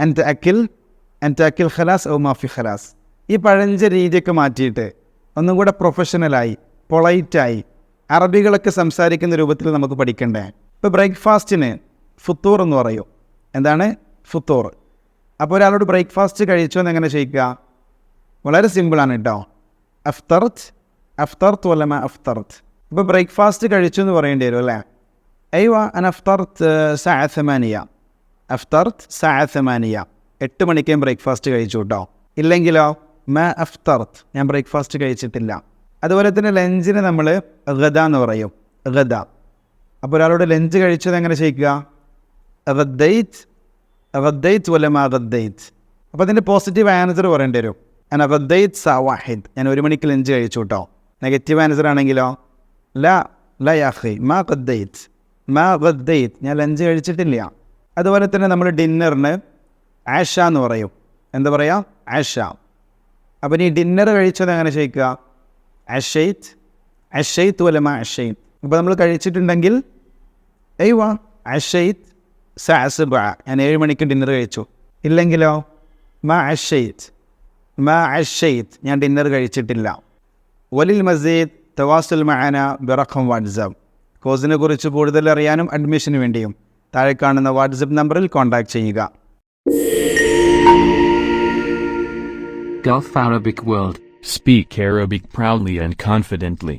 And അക്കിൽ എന്റെ അക്കിൽ ഖലാസ് ഓ മാഫി ഖലാസ് ഈ പഴഞ്ച രീതിയൊക്കെ മാറ്റിയിട്ട് ഒന്നും കൂടെ പ്രൊഫഷണലായി പൊളൈറ്റായി അറബികളൊക്കെ സംസാരിക്കുന്ന രൂപത്തിൽ നമുക്ക് പഠിക്കണ്ടേ? ഇപ്പോൾ ബ്രേക്ക്ഫാസ്റ്റിന് ഫുത്തൂർ എന്ന് പറയും. എന്താണ്? ഫുത്തൂർ. അപ്പോൾ ഒരാളോട് ബ്രേക്ക്ഫാസ്റ്റ് കഴിച്ചു എന്ന് എങ്ങനെ ചെയ്യിക്കുക വളരെ സിമ്പിളാണ് കേട്ടോ അഫ്തർത്ത് അഫ്തർത്ത് വല്ലമ അഫ്തർത്ത് ഇപ്പോൾ ബ്രേക്ക്ഫാസ്റ്റ് കഴിച്ചു എന്ന് പറയേണ്ടി വരും അല്ലേ? അയ്യോ അൻ അഫ്തർത്ത് സാസമാനിയ അഫ്തർത്ത് സാസമാനിയ എട്ട് മണിക്കും ബ്രേക്ക്ഫാസ്റ്റ് കഴിച്ചു കേട്ടോ ഇല്ലെങ്കിലോ? മ അഫ്തർത്ത് ഞാൻ ബ്രേക്ക്ഫാസ്റ്റ് കഴിച്ചിട്ടില്ല. അതുപോലെ തന്നെ ലഞ്ചിന് നമ്മൾ ഗദ എന്ന് പറയും. ഗദ. അപ്പോൾ ഒരാളോട് ലഞ്ച് കഴിച്ചത് എങ്ങനെ ചെയ്യിക്കുക? റദ്ദൈറ്റ് ഗദ്ദൈത്ത് വല്ലമ ഗദ്ദൈത്ത് അപ്പോൾ അതിന്റെ പോസിറ്റീവ് ആൻസർ പറയേണ്ടി വരും. ഞാൻ ഗദ്ദൈത്ത് സ വാഹിദ്. ഞാൻ ഒരു മണിക്ക് ലഞ്ച് കഴിച്ചു കേട്ടോ നെഗറ്റീവ് ആൻസർ ആണെങ്കിലോ? ല. ല യാഹി മാ ഗദ്ദൈത്ത് മാ ഗദ്ദൈത്ത് ഞാൻ ലഞ്ച് കഴിച്ചിട്ടില്ല. അതുപോലെ തന്നെ നമ്മൾ ഡിന്നറിന് ആഷ എന്ന് പറയും. എന്താ പറയുക ആഷ. അപ്പം ഈ ഡിന്നർ കഴിച്ചത് എങ്ങനെ ചെയ്യിക്കുക? അഷെയ്ത്ത് അഷെയ്ത്ത് വലമ അഷെയ്ത്ത് അപ്പോൾ നമ്മൾ കഴിച്ചിട്ടുണ്ടെങ്കിൽ എയ്വ അഷെയ്ത്ത് സാസ് ബാ ഞാൻ ഏഴ് മണിക്ക് ഡിന്നർ കഴിച്ചു. ഇല്ലെങ്കിലോ? മാ അഷെയ്ത്ത് മാ അഷെയ്ത്ത് ഞാൻ ഡിന്നർ കഴിച്ചിട്ടില്ല. വലിൽ മസീദ് തവാസുൽ മഹാന ബിറഖം വാട്സപ്പ് കോഴ്സിനെ കുറിച്ച് കൂടുതൽ അറിയാനും അഡ്മിഷന് വേണ്ടിയും. താഴെ കാണുന്ന വാട്സപ്പ് നമ്പറിൽ കോൺടാക്ട് ചെയ്യുക Gulf Arabic World. Speak Arabic proudly and confidently.